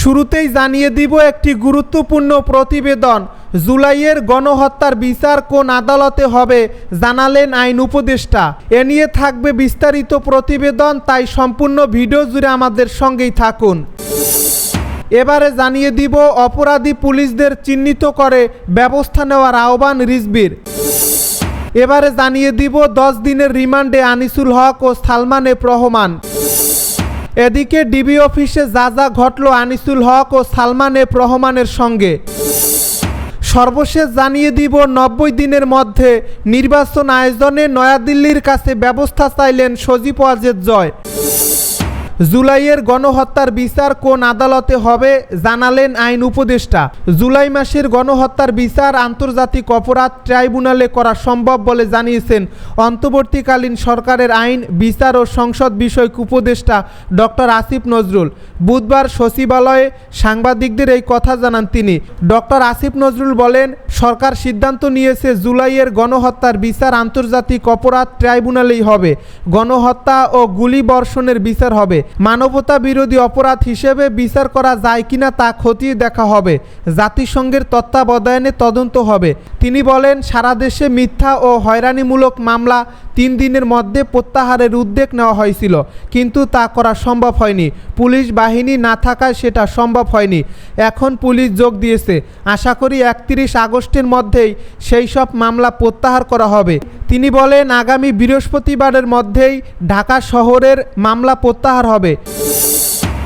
শুরুতেই জানিয়ে দিব একটি গুরুত্বপূর্ণ প্রতিবেদন। জুলাইয়ের গণহত্যার বিচার কোন আদালতে হবে জানালেন আইন উপদেষ্টা। এ নিয়ে থাকবে বিস্তারিত প্রতিবেদন, তাই সম্পূর্ণ ভিডিও জুড়ে আমাদের সঙ্গেই থাকুন। এবারে জানিয়ে দিব, অপরাধী পুলিশদের চিহ্নিত করে ব্যবস্থা নেওয়ার আহ্বান রিজবির। এবারে জানিয়ে দিব, দশ দিনের রিমান্ডে আনিসুল হক ও সালমানে রহমান এদিকে ডিবি অফিসে যা যা ঘটল আনিসুল হক ও সালমান এফ রহমানের সঙ্গে। সর্বশেষ জানিয়ে দিব, নব্বই দিনের মধ্যে নির্বাচন আয়োজনে নয়াদিল্লির কাছে ব্যবস্থা চাইলেন সজীব ওয়াজেদ জয়। জুলাইয়ের গণহত্যার বিচার কোন আদালতে হবে জানালেন আইন উপদেষ্টা। জুলাই মাসের গণহত্যার বিচার আন্তর্জাতিক অপরাধ ট্রাইব্যুনালে করা সম্ভব বলে জানিয়েছেন অন্তর্বর্তীকালীন সরকারের আইন, বিচার ও সংসদ বিষয়ক উপদেষ্টা ডক্টর আসিফ নজরুল। বুধবার সচিবালয়ে সাংবাদিকদের এই কথা জানান তিনি। ডক্টর আসিফ নজরুল বলেন, সরকার সিদ্ধান্ত নিয়েছে জুলাইয়ের গণহত্যার বিচার আন্তর্জাতিক অপরাধ ট্রাইব্যুনালেই হবে। গণহত্যা ও গুলি বর্ষণের বিচার হবে। মানবতা বিরোধী অপরাধ হিসেবে বিচার করা যায় কিনা তা খতিয়ে দেখা হবে। জাতিসংঘের তত্ত্বাবধানে তদন্ত হবে। তিনি বলেন, সারা দেশে মিথ্যা ও হয়রানিমূলক মামলা তিন দিনের মধ্যে প্রত্যাহারের উদ্যোগ নেওয়া হয়েছিল, কিন্তু তা করা সম্ভব হয়নি। পুলিশ বাহিনী না থাকায় সেটা সম্ভব হয়নি। এখন পুলিশ যোগ দিয়েছে। আশা করি একত্রিশ আগস্টের মধ্যেই সেই সব মামলা প্রত্যাহার করা হবে। তিনি বলেন, আগামী বৃহস্পতিবারের মধ্যেই ঢাকা শহরের মামলা প্রত্যাহার হবে।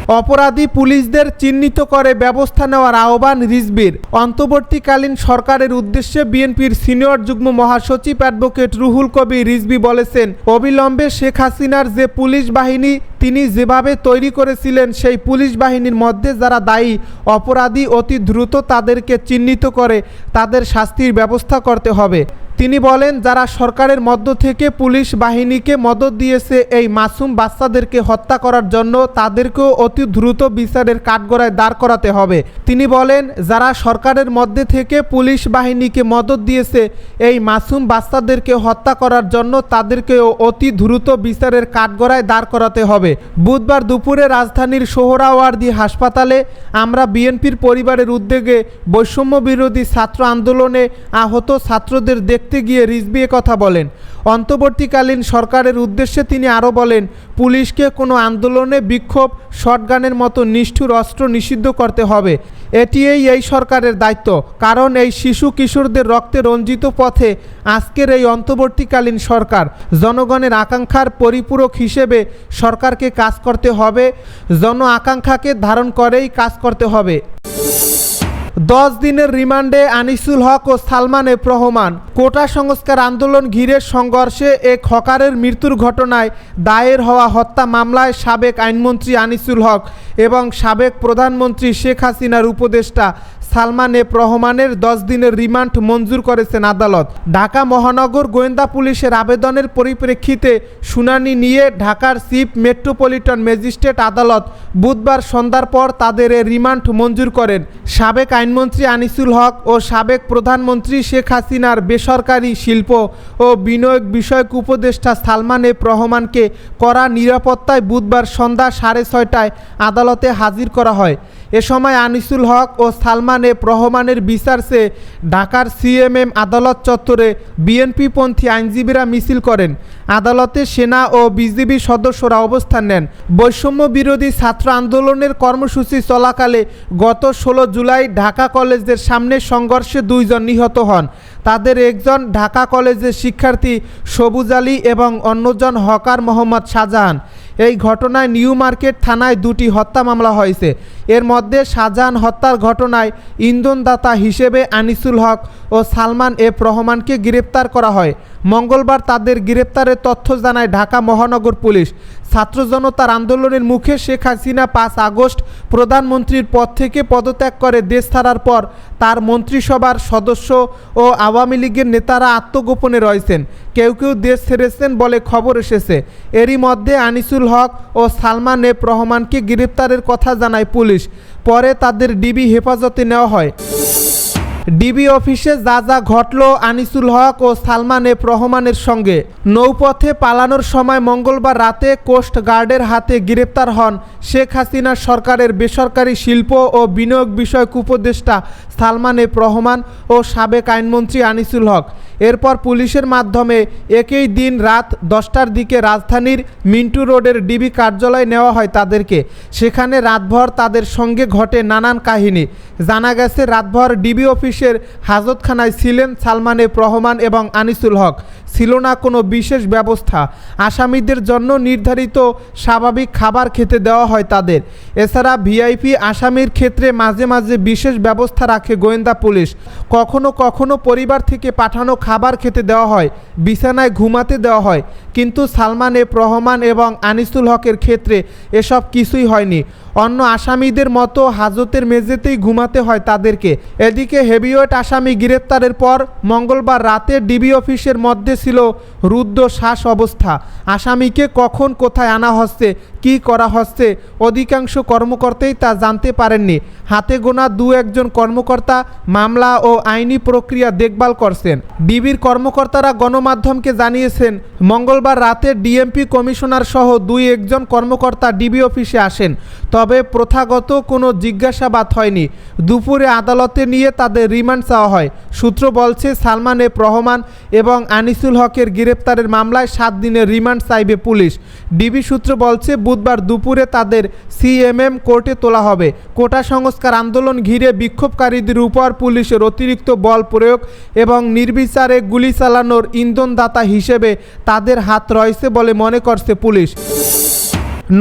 অপরাধী পুলিশদের চিহ্নিত করে ব্যবস্থা নেওয়ার আহ্বান রিজবির। অন্তর্বর্তীকালীন সরকারের উদ্দেশ্যে বিএনপির সিনিয়র যুগ্ম মহাসচিব অ্যাডভোকেট রুহুল কবির রিজবি বলেছেন, অবিলম্বে শেখ হাসিনার যে পুলিশ বাহিনী, তিনি যেভাবে তৈরি করেছিলেন সেই পুলিশ বাহিনীর মধ্যে যারা দায়ী, অপরাধী অতি দ্রুত তাদেরকে চিহ্নিত করে তাদের শাস্তির ব্যবস্থা করতে হবে। তিনি বলেন, যারা সরকারের মধ্য থেকে পুলিশ বাহিনীকে মদত দিয়েছে, এই মাসুম বাচ্চাদেরকে হত্যা করার জন্য তাদেরকেও অতি দ্রুত বিচারের কাঠগড়ায় দাঁড় করাতে হবে। তিনি বলেন, যারা সরকারের মধ্যে থেকে পুলিশ বাহিনীকে মদত দিয়েছে, এই মাসুম বাচ্চাদেরকে হত্যা করার জন্য তাদেরকেও অতি দ্রুত বিচারের কাঠগড়ায় দাঁড় করাতে হবে। বুধবার দুপুরে রাজধানীর সোহরাওয়ার্দি হাসপাতালে আমরা বিএনপির পরিবারের উদ্যোগে বৈষম্য বিরোধী ছাত্র আন্দোলনে আহত ছাত্রদের দেখতে গিয়ে রিজবি কথা বলেন। অন্তর্বর্তীকালীন সরকারের উদ্দেশ্যে তিনি আরও বলেন, পুলিশকে কোনো আন্দোলনে বিক্ষোভ, শটগানের মতো নিষ্ঠুর অস্ত্র নিষিদ্ধ করতে হবে। এটিই এই সরকারের দায়িত্ব। কারণ এই শিশু কিশোরদের রক্তে রঞ্জিত পথে আজকের এই অন্তর্বর্তীকালীন সরকার। জনগণের আকাঙ্ক্ষার পরিপূরক হিসেবে সরকারকে কাজ করতে হবে। জন আকাঙ্ক্ষাকে ধারণ করেই কাজ করতে হবে। দশ দিনের রিমান্ডে আনিসুল হক ও সালমান এফ রহমান কোটা সংস্কার আন্দোলন ঘিরে সংঘর্ষে এক হকারের মৃত্যুর ঘটনায় দায়ের হওয়া হত্যা মামলায় সাবেক আইনমন্ত্রী আনিসুল হক এবং সাবেক প্রধানমন্ত্রী শেখ হাসিনার উপদেষ্টা সালমান এফ রহমানের দশ দিনের রিমান্ড মঞ্জুর করেছেন আদালত। ঢাকা মহানগর গোয়েন্দা পুলিশের আবেদনের পরিপ্রেক্ষিতে শুনানি নিয়ে ঢাকার চিফ মেট্রোপলিটন ম্যাজিস্ট্রেট আদালত বুধবার সন্ধ্যার পর তাদের এ রিমান্ড মঞ্জুর করেন। সাবেক আইনমন্ত্রী আনিসুল হক ও সাবেক প্রধানমন্ত্রী শেখ হাসিনার বেসরকারি শিল্প ও বিনিয়োগ বিষয়ক উপদেষ্টা সালমান এফ রহমানকে করা নিরাপত্তায় বুধবার সন্ধ্যা সাড়ে ছয়টায় আদালতে হাজির করা হয়। এ সময় আনিসুল হক ও সালমান এফ রহমানের বিচার চেয়ে ঢাকার সিএমএম আদালত চত্বরে বিএনপিপন্থী আইনজীবীরা মিছিল করেন। আদালতে সেনা ও বিজিবি সদস্যরা অবস্থান নেন। বৈষম্য বিরোধী ছাত্র আন্দোলনের কর্মসূচি চলাকালে গত ষোলো জুলাই ঢাকা কলেজের সামনে সংঘর্ষে দুইজন নিহত হন। তাদের একজন ঢাকা কলেজের শিক্ষার্থী সবুজ আলী এবং অন্যজন হকার মোহাম্মদ শাহজাহান। এই ঘটনায় নিউ মার্কেট থানায় দুটি হত্যা মামলা হয়েছে। এর মধ্যে শাহজাহান হত্যার ঘটনায় ইন্ধনদাতা হিসেবে আনিসুল হক ও সালমান এফ রহমানকে গ্রেপ্তার করা হয়। মঙ্গলবার তাদের গ্রেপ্তারের তথ্য জানায় ঢাকা মহানগর পুলিশ। ছাত্র জনতার আন্দোলনের মুখে শেখ হাসিনা পাঁচ আগস্ট প্রধানমন্ত্রীর পদ থেকে পদত্যাগ করে দেশ ছাড়ার পর তার মন্ত্রিসভার সদস্য ও আওয়ামী লীগের নেতারা আত্মগোপনে রয়েছেন। কেউ কেউ দেশ ছেড়েছেন বলে খবর এসেছে। এরই মধ্যে আনিসুল হক ও সালমান এফ রহমানকে গ্রেপ্তারের কথা জানায় পুলিশ। পরে তাদের ডিবি হেফাজতে নেওয়া হয়। ডিবি অফিসে যা যা ঘটল আনিসুল হক ও সালমান এফ রহমানের সঙ্গে। নৌপথে পালানোর সময় মঙ্গলবার রাতে কোস্ট গার্ডের হাতে গ্রেপ্তার হন শেখ হাসিনা সরকারের বেসরকারি শিল্প ও বিনিয়োগ বিষয়ক উপদেষ্টা সালমান এফ রহমান ও সাবেক আইনমন্ত্রী আনিসুল হক। এরপর পুলিশের মাধ্যমে একই দিন রাত দশটার দিকে রাজধানীর মিন্টু রোডের ডিবি কার্যালয় নেওয়া হয় তাদেরকে। সেখানে রাতভর তাদের সঙ্গে ঘটে নানান কাহিনী। জানা গেছে, রাতভর ডিবি অফিসের হাজতখানায় ছিলেন সালমান এফ রহমান এবং আনিসুল হক। ছিল না কোনো বিশেষ ব্যবস্থা। আসামিদের জন্য নির্ধারিত স্বাভাবিক খাবার খেতে দেওয়া হয় তাদের। এছাড়া ভিআইপি আসামির ক্ষেত্রে মাঝে মাঝে বিশেষ ব্যবস্থা রাখে গোয়েন্দা পুলিশ। কখনো কখনো পরিবার থেকে পাঠানো খাবার খেতে দেওয়া হয়, বিছানায় ঘুমাতে দেওয়া হয়। কিন্তু সালমান এফ রহমান এবং আনিসুল হকের ক্ষেত্রে এসব কিছুই হয়নি। অন্য আসামিদের মতো হাজতের মেঝেতেই ঘুমাতে হয় তাদেরকে। এদিকে হেভিওয়েট আসামি গ্রেপ্তারের পর মঙ্গলবার রাতে ডিবি অফিসের মধ্যে ছিল রুদ্ধ শ্বাস অবস্থা। আসামিকে কখন কোথায় আনা হচ্ছে, কি করা হচ্ছে, অধিকাংশ কর্মকর্তাই তা জানতে পারেননি। হাতে গোনা দু একজন কর্মকর্তা মামলা ও আইনি প্রক্রিয়া দেখভাল করছেন। ডিবির কর্মকর্তারা গণমাধ্যমকে জানিয়েছেন, মঙ্গলবার রাতে ডিএমপি কমিশনার সহ দুই একজন কর্মকর্তা ডিবি অফিসে আসেন। তবে প্রথাগত কোনো জিজ্ঞাসাবাদ হয়নি। দুপুরে আদালতে নিয়ে তাদের রিমান্ড চাওয়া হয়। সূত্র বলছে, সালমান এফ রহমান এবং আনিসুল হকের গ্রেপ্তারের মামলায় সাত দিনের রিমান্ড চাইবে পুলিশ। ডিবি সূত্র বলছে, বুধবার দুপুরে তাদের সিএমএম কোর্টে তোলা হবে। কোটা সংস্কার আন্দোলন ঘিরে বিক্ষোভকারীদের উপর পুলিশের অতিরিক্ত বল প্রয়োগ এবং নির্বিচারে গুলি চালানোর ইন্ধনদাতা হিসেবে তাদের হাত রয়েছে বলে মনে করছে পুলিশ।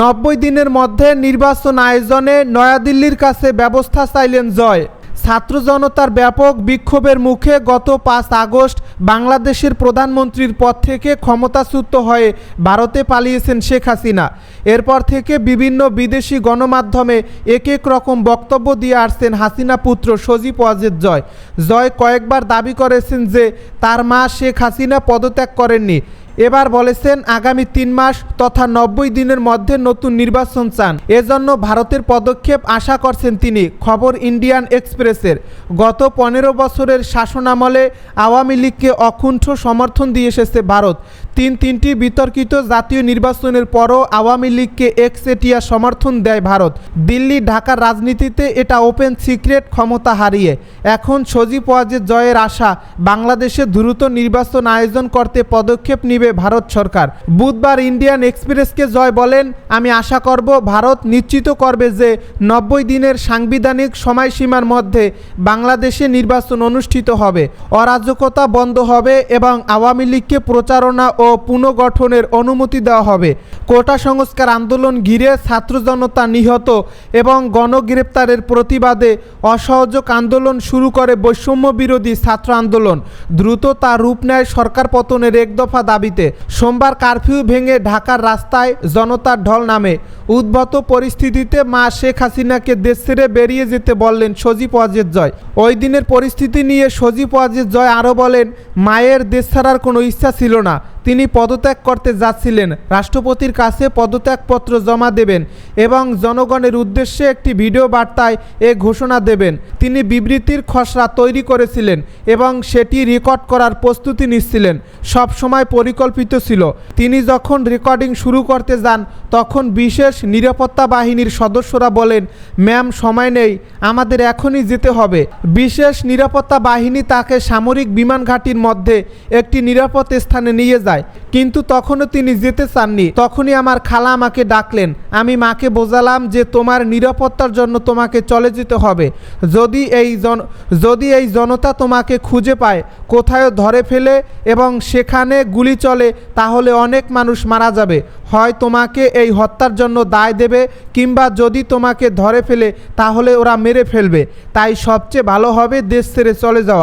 নব্বই দিনের মধ্যে নির্বাচন আয়োজনে নয়াদিল্লির কাছে ব্যবস্থা চাইলেন জয়। ছাত্র জনতার ব্যাপক বিক্ষোভের মুখে গত পাঁচ আগস্ট বাংলাদেশের প্রধানমন্ত্রীর পদ থেকে ক্ষমতাচ্যুত হয়ে ভারতে পালিয়েছেন শেখ হাসিনা। এরপর থেকে বিভিন্ন বিদেশি গণমাধ্যমে এক এক রকম বক্তব্য দিয়ে আসছেন হাসিনা পুত্র সজীব ওয়াজেদ জয়। জয় কয়েকবার দাবি করেছেন যে তার মা শেখ হাসিনা পদত্যাগ করেননি। এবার বলেছেন আগামী তিন মাস তথা নব্বই দিনের মধ্যে নতুন নির্বাচন চান। এজন্য ভারতের পদক্ষেপ আশা করছেন তিনি, খবর ইন্ডিয়ান এক্সপ্রেসের। গত পনেরো বছরের শাসনামলে আওয়ামী লীগকে অকুণ্ঠ সমর্থন দিয়ে এসেছে ভারত। তিন তিনটি বিতর্কিত জাতীয় নির্বাচনের পরও আওয়ামী লীগকে একচেটিয়া সমর্থন দেয় ভারত। দিল্লি, ঢাকার রাজনীতিতে এটা ওপেন সিক্রেট ক্ষমতা হারিয়ে। এখন সজীব ওয়াজের জয়ের আশা, বাংলাদেশে দ্রুত নির্বাচন আয়োজন করতে পদক্ষেপ নিবে ভারত সরকার। বুধবার ইন্ডিয়ান এক্সপ্রেসকে জয় বলেন, আমি আশা করব ভারত নিশ্চিত করবে যে নব্বই দিনের সাংবিধানিক সময়সীমার মধ্যে বাংলাদেশে নির্বাচন অনুষ্ঠিত হবে। অরাজকতা বন্ধ হবে এবং আওয়ামী লীগকে প্রচারণা ও পুনর্গঠনের অনুমতি দেওয়া হবে। কোটা সংস্কার আন্দোলন ঘিরে ছাত্র জনতা নিহত এবং গণগ্রেপ্তারের প্রতিবাদে অসহযোগ আন্দোলন শুরু করে বৈষম্য বিরোধী ছাত্র আন্দোলন। দ্রুত তা রূপ নেয় সরকার পতনের এক দফা দাবিতে। সোমবার কারফিউ ভেঙে ঢাকার রাস্তায় জনতার ঢল নামে। উদ্ভূত পরিস্থিতিতে মা শেখ হাসিনাকে দেশ ছেড়ে বেরিয়ে যেতে বললেন সজীব ওয়াজেদ জয়। ওই দিনের পরিস্থিতি নিয়ে সজীব ওয়াজেদ জয় আরও বলেন, মায়ের দেশ ছাড়ার কোনো ইচ্ছা ছিল না। তিনি পদত্যাগ করতে যাচ্ছিলেন। রাষ্ট্রপতির কাছে পদত্যাগপত্র জমা দেবেন এবং জনগণের উদ্দেশ্যে একটি ভিডিও বার্তায় এ ঘোষণা দেবেন। তিনি বিবৃতির খসড়া তৈরি করেছিলেন এবং সেটি রেকর্ড করার প্রস্তুতি নিচ্ছিলেন। সব সময় পরিকল্পিত ছিল। তিনি যখন রেকর্ডিং শুরু করতে যান, তখন বিশেষ নিরাপত্তা বাহিনীর সদস্যরা বলেন, ম্যাম, সময় নেই, আমাদের এখনই যেতে হবে। বিশেষ নিরাপত্তা বাহিনী তাকে সামরিক বিমান ঘাঁটির মধ্যে একটি নিরাপদ স্থানে নিয়ে যায়। কিন্তু তখনও তিনি যেতে চাননি। তখনই আমার খালা আমাকে ডাকলেন। আমি মাকে বোঝালাম যে তোমার নিরাপত্তার জন্য তোমাকে চলে যেতে হবে। যদি এই জন, যদি এই জনতা তোমাকে খুঁজে পায় কোথায় ধরে ফেলে এবং সেখানে গুলি চলে, তাহলে অনেক মানুষ মারা যাবে। হয় তোমাকে এই হত্যার জন্য দায় দেবে কিংবা যদি তোমাকে ধরে ফেলে, তাহলে ওরা মেরে ফেলবে। তাই সবচেয়ে ভালো হবে দেশ ছেড়ে চলে যাওয়া।